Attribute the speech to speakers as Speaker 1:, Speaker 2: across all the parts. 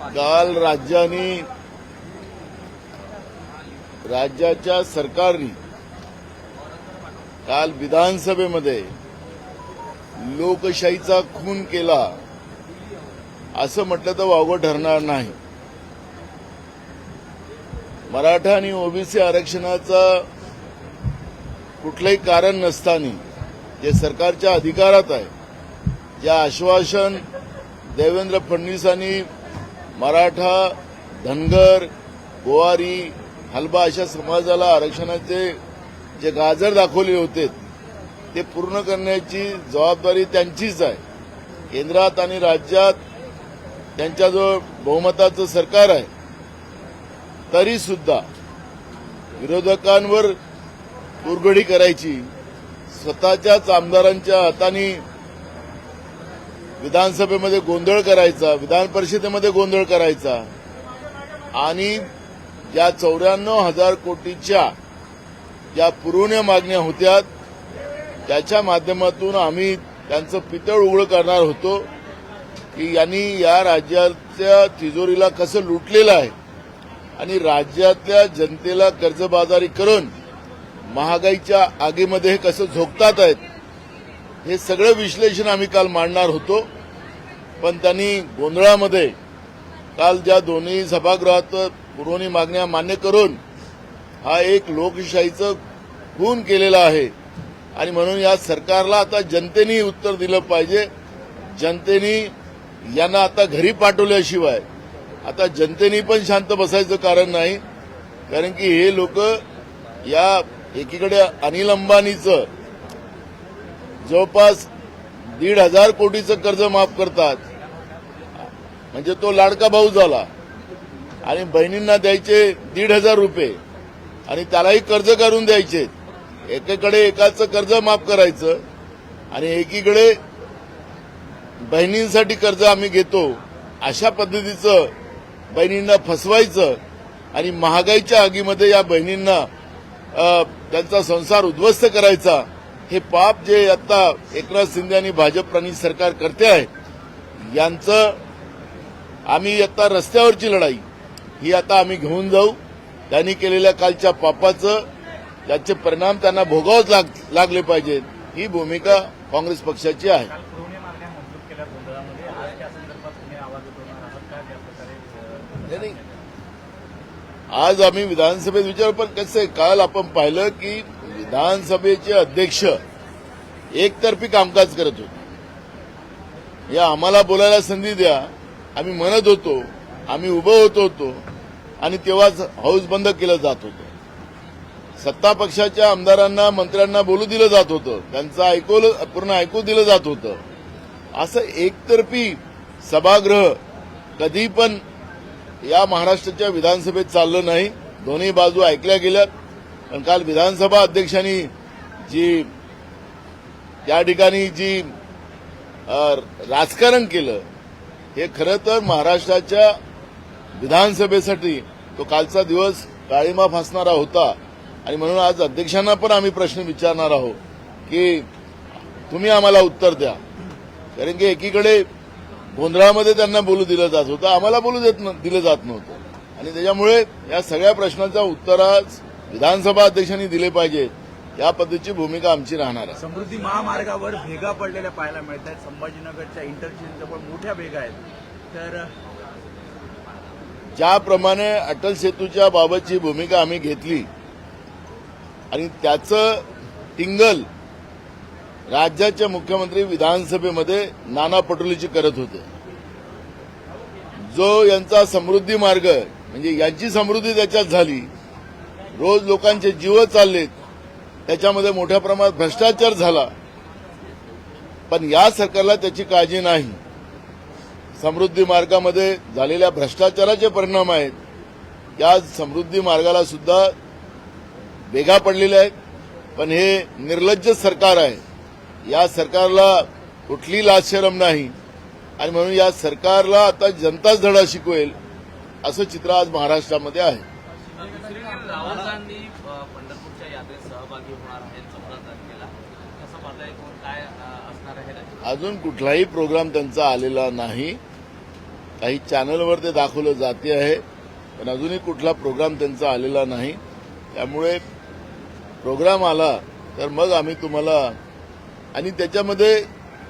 Speaker 1: काल राज्याने राज्याच्या सरकारने काल विधानसभेमध्ये लोकशाहीचा खून केला. असं म्हटलं तर वावगं ठरणार नाही. मराठा आणि ओबीसी आरक्षणाचा कुठलंही कारण नसताना जे सरकारच्या अधिकारात आहे जे आश्वासन देवेंद्र फडणवीसांनी मराठा धनगर गोवारी हलबा अशा समाजाला आरक्षणाचे जे गाजर दाखवले होते ते पूर्ण करण्याची जबाबदारी त्यांचीच आहे. केंद्रात आणि राज्यात त्यांच्याजवळ बहुमताचं सरकार आहे. तरी सुद्धा विरोधकांवर उरगडी करायची स्वतःच्याच आमदारांच्या हाताने विधानसभेमध्ये गोंधळ करायचा विधान परिषदेमध्ये गोंधळ करायचा. आणि या चौऱ्याण्णव हजार कोटीच्या ज्या पुरवण्या मागण्या होत्या त्याच्या माध्यमातून आम्ही त्यांचं पितळ उघड करणार होतो की यांनी या राज्याच्या तिजोरीला कसं लुटलेलं आहे आणि राज्यातल्या जनतेला कर्जबाजारी करून महागाईच्या आगीमध्ये हे कसं झोकतात आहेत हे सगळं विश्लेषण आम्ही काल मांडणार होतो. पण त्यांनी गोंधळामध्ये काल ज्या दोन्ही सभागृहात पुरवणी मागण्या मान्य करून हा एक लोकशाहीचं खून केलेला आहे. आणि म्हणून या सरकारला आता जनतेने उत्तर दिलं पाहिजे. जनतेने यांना आता घरी पाठवल्याशिवाय आता जनतेने पण शांत बसायचं कारण नाही. कारण की हे लोक या एकीकडे अनिल अंबानीचं जवळपास दीड हजार कोटीचं कर्ज माफ करतात. म्हणजे तो लाडका भाऊ झाला. आणि बहिणींना द्यायचे दीड हजार रुपये. आणि त्यालाही कर्ज काढून द्यायचे. एकीकडे एकाचं कर्ज माफ करायचं. आणि एकीकडे बहिणींसाठी कर्ज आम्ही घेतो. अशा पद्धतीचं बहिणींना फसवायचं. आणि महागाईच्या आगीमध्ये या बहिणींना त्यांचा संसार उद्ध्वस्त करायचा. हे पाप जे आता एकनाथ शिंदे आणि भाजप प्रणित सरकार करते आहे यांचं आम्ही आता रस्त्यावरची लढाई ही आता आम्ही घेऊन जाऊ. त्यांनी केलेल्या कालच्या पापाचं त्याचे परिणाम त्यांना भोगावच लाग, लागले पाहिजेत ही भूमिका काँग्रेस पक्षाची आहे.
Speaker 2: आज
Speaker 1: आम्ही विधानसभेत विचार पण कसं आहे काल आपण पाहिलं की विधानसभेचे अध्यक्ष एकतर्फी कामकाज करत होते. या आम्हाला बोलायला संधी द्या. आम्ही म्हणत होतो आम्ही उभं होत होतो आणि तेव्हाच हाऊस बंद केलं जात होतं. सत्ता पक्षाच्या आमदारांना मंत्र्यांना बोलू दिलं जात होतं. त्यांचं ऐकवलं पूर्ण ऐकू दिलं जात होतं. असं एकतर्फी सभागृह कधी पण या महाराष्ट्राच्या विधानसभेत चाललं नाही. दोन्ही बाजू ऐकल्या गेल्यात. पण काल विधानसभा अध्यक्षांनी जी त्या ठिकाणी जी राजकारण केलं हे खरं तर महाराष्ट्राच्या विधानसभेसाठी तो कालचा दिवस काळीमा फासणारा होता. आणि म्हणून आज अध्यक्षांना पण आम्ही प्रश्न विचारणार आहोत की तुम्ही आम्हाला उत्तर द्या. कारण की एकीकडे गोंधळामध्ये त्यांना बोलू दिलं जात होतं आम्हाला बोलू देत न- दिलं जात नव्हतं. आणि त्याच्यामुळे या सगळ्या प्रश्नांचा उत्तर आज विधानसभा अध्यक्षांनी दिले पाहिजेत या पद्धतीची भूमिका आमची राहणार आहे.
Speaker 3: समृद्धी महामार्गावर भेगा पडलेल्या पाहायला मिळत आहेत संभाजीनगरच्या इंटरचेंज जवळ मोठ्या भेगा आहेत. तर
Speaker 1: ज्याप्रमाणे अटल सेतूच्या बाबतची भूमिका आम्ही घेतली आणि त्याचं टिंगल राज्याचे मुख्यमंत्री विधानसभेमध्ये नाना पटोलेची करत होते. जो यांचा समृद्धी मार्ग म्हणजे यांची समृद्धी त्याच्यात झाली रोज लोकांचे जीव चाललेत. त्याच्यामध्ये मोठ्या प्रमाणात भ्रष्टाचार झाला. पण या सरकारला त्याची काळजी नाही. समृद्धी मार्गामध्ये झालेल्या भ्रष्टाचाराचे परिणाम आहेत. या समृद्धी मार्गाला सुद्धा वेगा पडलेल्या आहेत. पण हे निर्लज्ज सरकार आहे. या सरकारला कुठली लाचशरम नाही. आणि म्हणून या सरकारला आता जनताच धडा शिकवेल असं चित्र आज महाराष्ट्रामध्ये आहे
Speaker 4: दुसरीकडे राहुल गांधी अ, पंढरपूरच्या यात्रेत सहभागी होणार आहेत चौदा तारखेला. कसं म्हणलंय कोण काय असणार आहे
Speaker 1: अजून कुठलाही प्रोग्राम त्यांचा आलेला नाही. काही चॅनलवर ते दाखवलं जाते आहे पण अजूनही कुठला प्रोग्राम त्यांचा आलेला नाही. त्यामुळे प्रोग्राम आला तर मग आम्ही तुम्हाला आणि त्याच्यामध्ये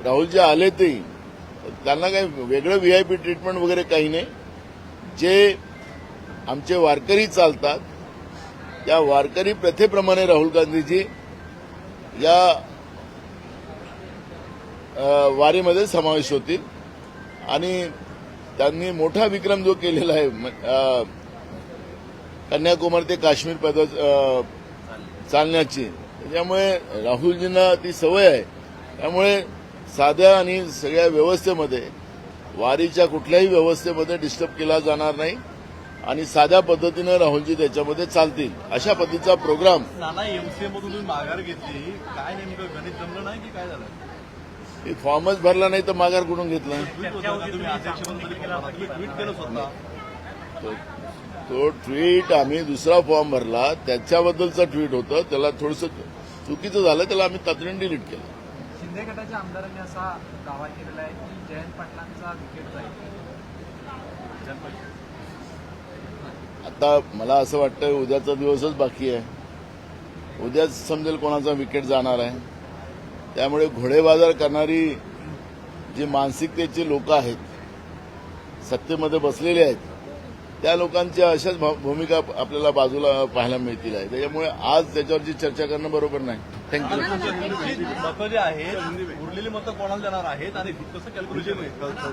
Speaker 1: राहुलजी आले ते त्यांना काही वेगळं व्ही आय पी ट्रीटमेंट वगैरे काही नाही. जे आमचे वारकरी चालतात या वारकरी प्रथेप्रमाणे राहुल गांधीजी या वारीमध्ये समावेश होतील. आणि त्यांनी मोठा विक्रम जो केलेला आहे कन्याकुमारी ते काश्मीर पद चालण्याची. त्याच्यामुळे राहुलजींना ती सवय आहे. त्यामुळे साध्या आणि सगळ्या व्यवस्थेमध्ये वारीच्या कुठल्याही व्यवस्थेमध्ये डिस्टर्ब केला जाणार नाही. आणि साध्या पद्धतीनं राहुलजी त्याच्यामध्ये चालतील. अशा पद्धतीचा प्रोग्राम.
Speaker 5: नाना एमसीए मधून तुम्ही माघार घेतली. काय नेमकं? गणित जमलं नाही की काय झालं?
Speaker 1: हे फॉर्मच भरला नाही तर माघार कुठून घेतला? तो ट्विट आम्ही दुसरा फॉर्म भरला. त्याच्याबद्दलचं ट्विट होतं. त्याला थोडंसं चुकीचं झालं. त्याला आम्ही तातडीने डिलीट केलं.
Speaker 2: शिंदे गटाच्या आमदारांनी असा दावा केलेला आहे की जयंत पाटलांचा विकेट जाईल.
Speaker 1: आता मला असं वाटतं उद्याचा दिवसच बाकी आहे. उद्याच समजेल कोणाचा विकेट जाणार आहे. त्यामुळे घोडेबाजार करणारी जी मानसिकतेची लोक आहेत सत्तेमध्ये बसलेले आहेत त्या लोकांच्या अशाच भा- भूमिका आपल्याला बाजूला पाहायला मिळतील आहे. त्याच्यामुळे आज त्याच्यावरची चर्चा करणं बरोबर नाही. थँक्यू
Speaker 5: मतं जी आहेत उरलेली मतं कोणाला देणार आहेत आणि कसं कॅल्क्युलेशन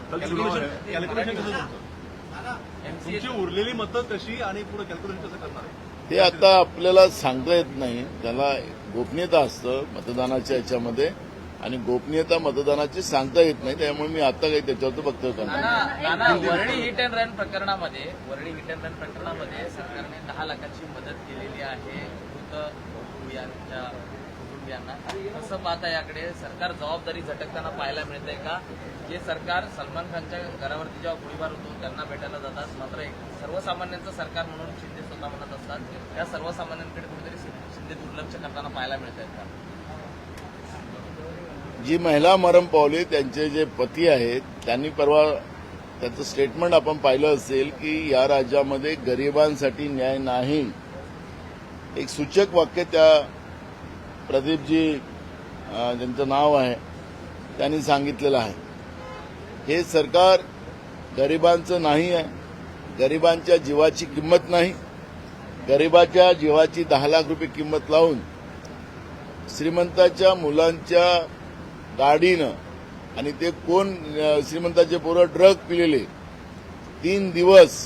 Speaker 5: कॅल्क्युलेशन कॅल्क्युलेशन कसं तुमचं उरलेली मतं कशी आणि पुढे कॅल्क्युलेशन कसं करणार आहे?
Speaker 1: ते आता आपल्याला सांगता येत नाही. त्याला गोपनीयता असतं मतदानाच्या याच्यामध्ये आणि गोपनीयता मतदानाची सांगता येत नाही. त्यामुळे मी आता काही त्याच्यावर वक्तव्य करणार नाही.
Speaker 4: Nana Nana Worli hit and run प्रकरणामध्ये वरळी हिट अँड रन प्रकरणामध्ये सरकारने दहा लाखाची मदत केलेली आहे. मृत असं कसं पाहता याकडे सरकार जबाबदारी झटकताना पाहायला मिळतंय का? जे सरकार सलमान खानच्या घरावरती जेव्हा गोळीबार होतो त्यांना भेटायला जातात. मात्र एक सर्वसामान्यांचं सरकार म्हणून शिंदे स्वतः म्हणत असतात. त्या सर्वसामान्यांकडे कुठेतरी शिंदे दुर्लक्ष करताना पाहायला मिळत आहेत का?
Speaker 1: जी महिला मरण पावली त्यांचे जे पती आहेत त्यांनी परवा त्याचं स्टेटमेंट आपण पाहिलं असेल की या राज्यामध्ये गरिबांसाठी न्याय नाही. एक सूचक वाक्य त्या प्रदीपजी ज्यांचं नाव आहे त्यांनी सांगितलेलं आहे. हे सरकार गरिबांचं नाही आहे. गरिबांच्या जीवाची किंमत नाही. गरिबाच्या जीवाची दहा लाख रुपये किंमत लावून श्रीमंताच्या मुलांच्या गाडीनं आणि ते कोण श्रीमंताचे पोरं ड्रग पिलेले तीन दिवस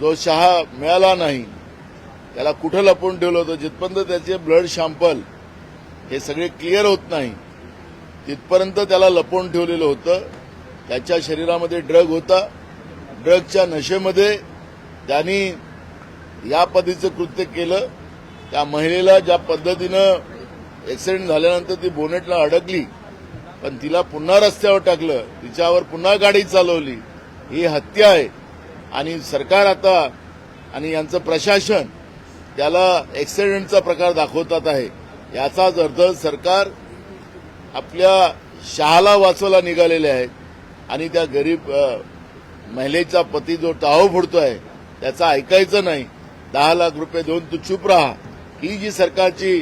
Speaker 1: जो शहा मिळाला नाही त्याला कुठं लपवून ठेवलं होतं? जिथपर्यंत त्याचे ब्लड शॅम्पल हे सगळे क्लिअर होत नाही तिथपर्यंत त्याला लपवून ठेवलेलं होतं. त्याच्या शरीरामध्ये ड्रग होता. ड्रगच्या नशेमध्ये त्यांनी या पद्धतीचं कृत्य केलं. त्या महिलेला ज्या पद्धतीनं ऍक्सिडेंट झाल्यानंतर ती बोनेटला अडकली पण तिला पुन्हा रस्त्यावर टाकलं. तिच्यावर पुन्हा गाडी चालवली. ही हत्या आहे. आणि सरकार आता आणि यांचं प्रशासन त्याला ऍक्सिडेंटचा प्रकार दाखवतात आहे याचाच अर्थ सरकार आपल्या शहाला वाचवायला निघालेले आहेत आणि त्या गरीब महिलेचा पती जो टाहो फोडतो आहे त्याचा ऐकायचं नाही दहा लाख रुपये देऊन तू चूप राहा. ही जी सरकारची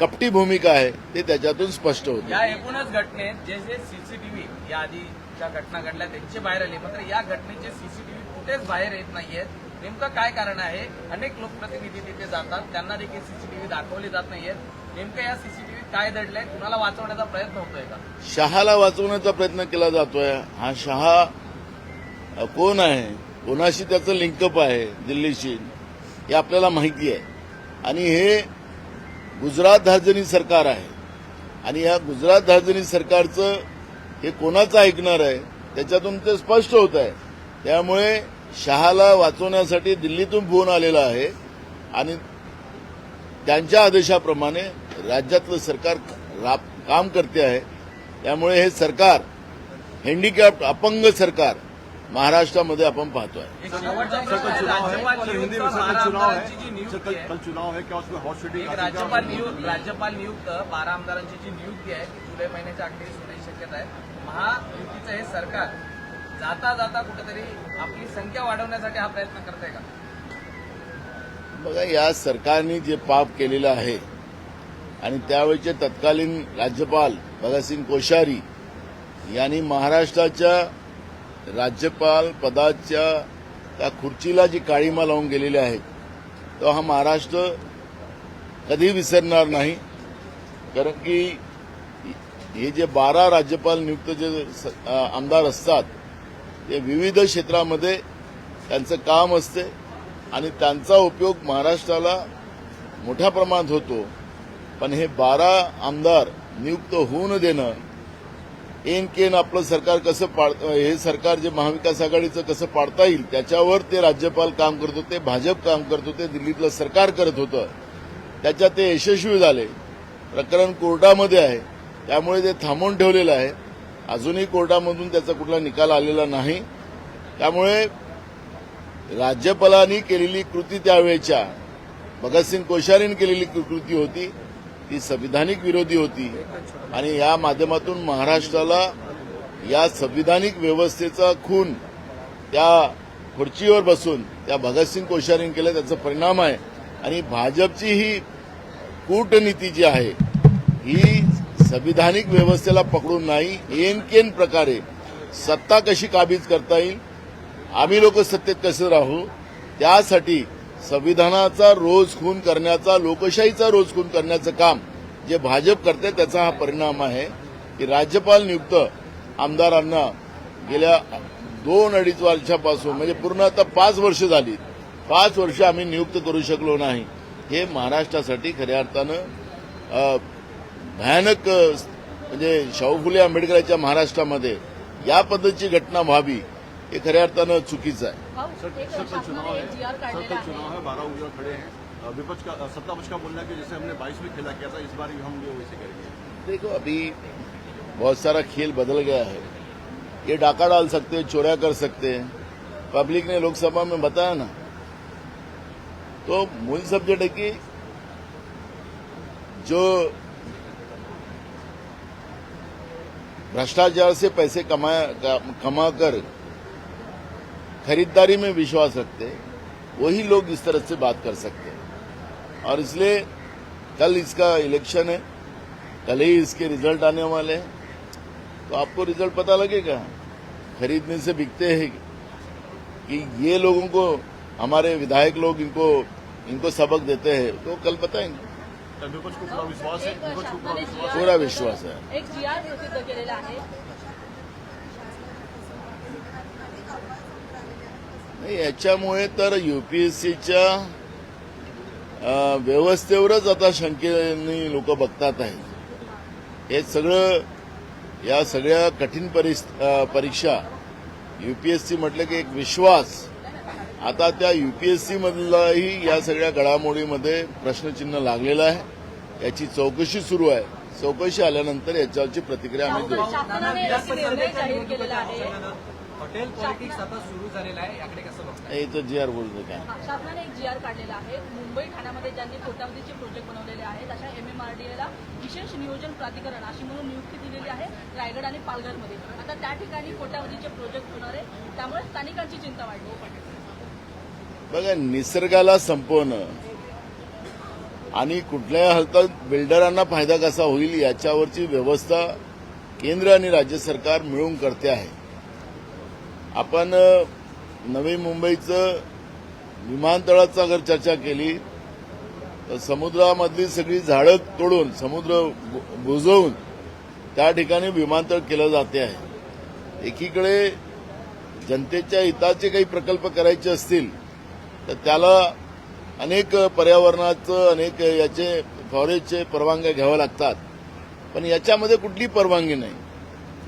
Speaker 1: कपटी भूमिका आहे ते त्याच्यातून स्पष्ट होते.
Speaker 4: या एकूणच घटनेत जे जे सीसीटीव्ही या आधीच्या घटना घडल्या त्यांचे बाहेर आले. मात्र या घटनेचे सीसीटीव्ही कुठेच बाहेर येत नाहीयेत. नेमकं काय कारण आहे? अनेक लोकप्रतिनिधी तिथे जातात. त्यांना देखील सीसीटीव्ही दाखवले जात नाहीयेत नेमकं या सीसीटीव्ही काय दडलंय? कुणाला वाचवण्याचा प्रयत्न होतोय का?
Speaker 1: शहाला वाचवण्याचा प्रयत्न केला जातोय. हा शहा कोण आहे? कोणाशी त्याचं लिंकअप आहे दिल्लीशी? हे आपल्याला माहिती आहे. आणि हे गुजरात धार्जनी सरकार आहे. आणि या गुजरात धार्जनी सरकारचं हे कोणाचं ऐकणार आहे? त्याच्यातून ते स्पष्ट होत आहे. त्यामुळे शहाला वाचवण्यासाठी दिल्लीतून फोन आलेला आहे आणि त्यांच्या आदेशाप्रमाणे राज्यातलं सरकार काम करते आहे. त्यामुळे हे सरकार हँडिकॅप्ड अपंग सरकार महाराष्ट्रामध्ये आपण पाहतोय.
Speaker 5: है
Speaker 4: राज्यपाल नियुक्त राज्यपाल नियुक्त राज्यपाल नियुक्त बारा आमदारांची जी नियुक्ती आहे ती जुलै महिन्याच्या अखेरीस होण्याची शक्यता आहे. महायुतीचं हे सरकार जाता जाता कुठेतरी आपली संख्या वाढवण्यासाठी हा प्रयत्न करताय का?
Speaker 1: बघा या सरकारने जे पाप केलेलं आहे आणि त्यावेळचे तत्कालीन राज्यपाल भगतसिंग कोश्यारी यांनी महाराष्ट्राच्या राज्यपाल पदाच्या त्या खुर्चीला जी काळीमा लावून गेलेली आहे तो हा महाराष्ट्र कधी विसरणार नाही. कारण की हे जे बारा राज्यपाल नियुक्त जे स- आमदार असतात ते विविध क्षेत्रामध्ये त्यांचं काम असते आणि त्यांचा उपयोग महाराष्ट्राला मोठ्या प्रमाणात होतो. पण हे बारा आमदार नियुक्त होऊन देणं एन केन आपलं सरकार कसं पाड हे सरकार जे महाविकास आघाडीचं कसं पाडता येईल त्याच्यावर ते राज्यपाल काम करत होते भाजप काम करत होते दिल्लीतलं सरकार करत होतं. त्याच्यात ते यशस्वी झाले. प्रकरण कोर्टामध्ये आहे. त्यामुळे ते थांबवून ठेवलेलं आहे. अजूनही कोर्टामधून त्याचा कुठला निकाल आलेला नाही. त्यामुळे राज्यपालांनी केलेली कृती त्यावेळेच्या भगतसिंग कोश्यारीने केलेली कृती होती ती संविधानिक विरोधी होती. आणि या माध्यमातून महाराष्ट्राला या संविधानिक व्यवस्थेचा खून त्या खुर्चीवर बसून त्या भगतसिंग कोश्यारीने केलं त्याचा परिणाम आहे. आणि भाजपची ही कूटनीती जी आहे ही संविधानिक व्यवस्थेला पकडून नाही एनकेन प्रकारे सत्ता कशी काबीज करता येईल आम्ही लोक सत्तेत कसं राहू त्यासाठी संविधानाचा रोज खून करण्याचा लोकशाहीचा रोज खून करण्याचं काम जे भाजप करते त्याचा हा परिणाम आहे की राज्यपाल नियुक्त आमदारांना गेल्या दोन अडीच वर्षापासून म्हणजे पूर्ण आता पाच वर्ष झाली पाच वर्ष आम्ही नियुक्त करू शकलो नाही. हे महाराष्ट्रासाठी खऱ्या अर्थानं भयानक म्हणजे शाहू फुले आंबेडकरांच्या महाराष्ट्रामध्ये या पद्धतीची घटना व्हावी हे खऱ्या अर्थानं चुकीचं आहे.
Speaker 5: चुनाव है
Speaker 6: एक जीआर
Speaker 5: सर
Speaker 6: काढलेला
Speaker 5: कल
Speaker 6: आहे.
Speaker 5: चुनाव बारह उम्मीदवार खड़े विपक्ष का सत्ता पक्ष का बोलना कि जैसे हमने बाईस में खेला किया था इस बार भी हम जो वैसे करेंगे.
Speaker 1: देखो अभी बहुत सारा खेल बदल गया है। ये डाका डाल सकते हैं चोरिया कर सकते हैं। पब्लिक ने लोकसभा में बताया ना। तो मूल सब्जेक्ट है कि जो भ्रष्टाचार से पैसे कमाया कमाकर खरीदारी में विश्वास रखते, वही लोग इस तरह से बात कर सकते हैं। और इसलिए कल इसका इलेक्शन है, कल ही इसके रिज़ल्ट आने वाले हैं। तो आपको रिज़ल्ट पता लगेगा, खरीदने से बिकते हैं कि ये लोगों को, हमारे विधायक लोग इनको इनको सबक देते हैं तो कल बताएँगे।
Speaker 5: तर विपक्ष विश्वास है विपक्ष
Speaker 6: शासनाने
Speaker 5: विश्वास
Speaker 6: GR
Speaker 1: पूरा विश्वास है
Speaker 6: एक जीआर प्रसिद्ध केलेला आहे.
Speaker 1: नाही याच्यामुळे तर युपीएससीच्या व्यवस्थेवरच आता शंकेने लोक बघतात आहेत. हे सगळं या सगळ्या कठीण परिस अ, परीक्षा युपीएससी म्हटलं की एक विश्वास आता त्या युपीएससी मधलाही या सगळ्या घडामोडीमध्ये प्रश्नचिन्ह लागलेलं आहे. याची चौकशी सुरू आहे. चौकशी आल्यानंतर याच्यावरची प्रतिक्रिया आम्ही देऊ.
Speaker 6: शासनाने एक निर्णय जाहीर केलेला आहे.
Speaker 2: हॉटेल पॉलिटिक्स आता सुरू झालेला आहे. याकडे कसं बघताय?
Speaker 1: हे इथं जी आर बोलतो काय
Speaker 6: शासनाने एक जीआर काढलेला आहे. मुंबई ठाण्यामध्ये ज्यांनी कोट्यावधीचे प्रोजेक्ट बनवलेले आहेत अशा एमएमआरडीएला विशेष नियोजन प्राधिकरण अशी म्हणून नियुक्ती दिलेली आहे रायगड आणि पालघरमध्ये. आता त्या ठिकाणी कोट्यावधीचे प्रोजेक्ट होणार आहे. त्यामुळे स्थानिकांची चिंता वाढली.
Speaker 1: बघा निसर्गाला संपवणं आणि कुठल्याही हालतात बिल्डरांना फायदा कसा होईल याच्यावरची व्यवस्था केंद्र आणि राज्य सरकार मिळून करते आहे. आपण नवी मुंबईचं विमानतळाचा अगर चर्चा केली तर समुद्रामधली सगळी झाडं तोडून समुद्र बुजवून त्या ठिकाणी विमानतळ केलं जाते आहे. एकीकडे जनतेच्या हिताचे काही प्रकल्प करायचे असतील तर त्याला अनेक पर्यावरणाचं अनेक याचे फॉरेस्टचे परवानग्या घ्याव्या लागतात. पण याच्यामध्ये कुठली परवानगी नाही.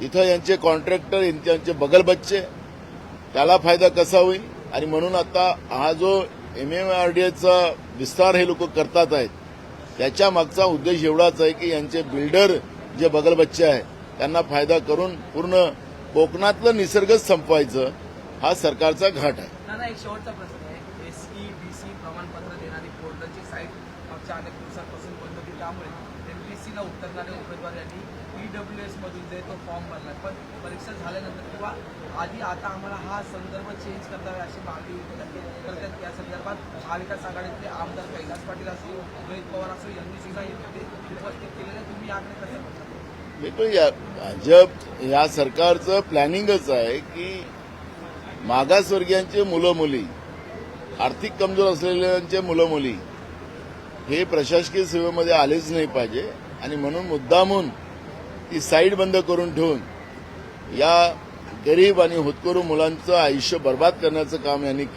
Speaker 1: इथं यांचे कॉन्ट्रॅक्टर यांचे बगलबच्चे त्याला फायदा कसा होईल? आणि म्हणून आता हा जो एम एम आर डी एचा विस्तार हे लोक करतात आहेत त्याच्या मागचा उद्देश एवढाच आहे की यांचे बिल्डर जे बगलबच्चे आहेत त्यांना फायदा करून पूर्ण कोकणातलं निसर्गच संपवायचं हा सरकारचा घाट आहे.
Speaker 4: एक शेवटचा प्रश्न. आहे उमेदवार यांनी
Speaker 7: ई डब्ल्यू एसमधून जे तो फॉर्म भरला पण परीक्षा झाल्यानंतर किंवा आधी आता आम्हाला हा संदर्भ चेंज करतावे अशी मागणी करतात. या संदर्भात महाविकास आघाडीतले आमदार कैलास पाटील असो रोहित पवार असो यांनी सुद्धा इथे उपस्थित केलेले. तुम्ही याकडे कसं बघता?
Speaker 1: पण या भाजप या सरकारचं प्लॅनिंगच आहे की मागासवर्गीयांचे मुलं मुली आर्थिक कमजोर असलेल्यांचे मुलं मुली हे प्रशासकीय सेवेमध्ये आलेच नाही पाहिजे. आणि म्हणून मुद्दामून ती साईड बंद करून ठेवून या गरीब आणि होतकरू मुलांचं आयुष्य बर्बाद करण्याचं काम यांनी केलं.